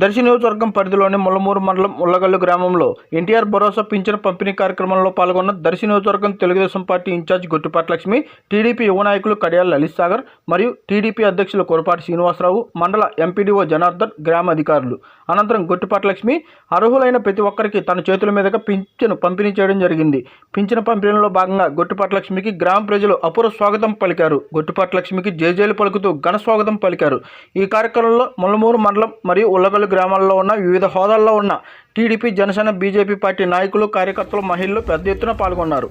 దర్శి నియోజకవర్గం పరిధిలోని ముల్లమూరు మండలం ఉల్లగల్లు గ్రామంలో ఎన్టీఆర్ భరోసా పింఛన్ పంపిణీ కార్యక్రమంలో పాల్గొన్న దర్శి నియోజకవర్గం Telugu Desam party incharge Gottipati Lakshmi TDP యువ నాయకులు కడియాల లలిత్ సాగర్ మరియు టీడీపీ అధ్యక్షులు కొరపాటి శ్రీనివాసరావు మండల ఎంపీడీఓ జనార్దన్ గ్రామ అధికారులు. అనంతరం గొట్టిపాటి లక్ష్మి అర్హులైన ప్రతి ఒక్కరికి తన చేతుల మీదుగా పింఛను పంపిణీ చేయడం జరిగింది. పింఛను పంపిణీలో భాగంగా గొట్టిపాటి లక్ష్మికి గ్రామ ప్రజలు అపూర్వ స్వాగతం పలికారు. గొట్టిపాటి లక్ష్మికి జేజేలు పలుకుతూ ఘన స్వాగతం పలికారు. ఈ కార్యక్రమంలో ముల్లమూరు మండలం మరియు ఉల్లగల్లు గ్రామాల్లో ఉన్న వివిధ హోదాల్లో ఉన్న టీడీపీ జనసేన బీజేపీ పార్టీ నాయకులు కార్యకర్తలు మహిళలు పెద్ద ఎత్తున పాల్గొన్నారు.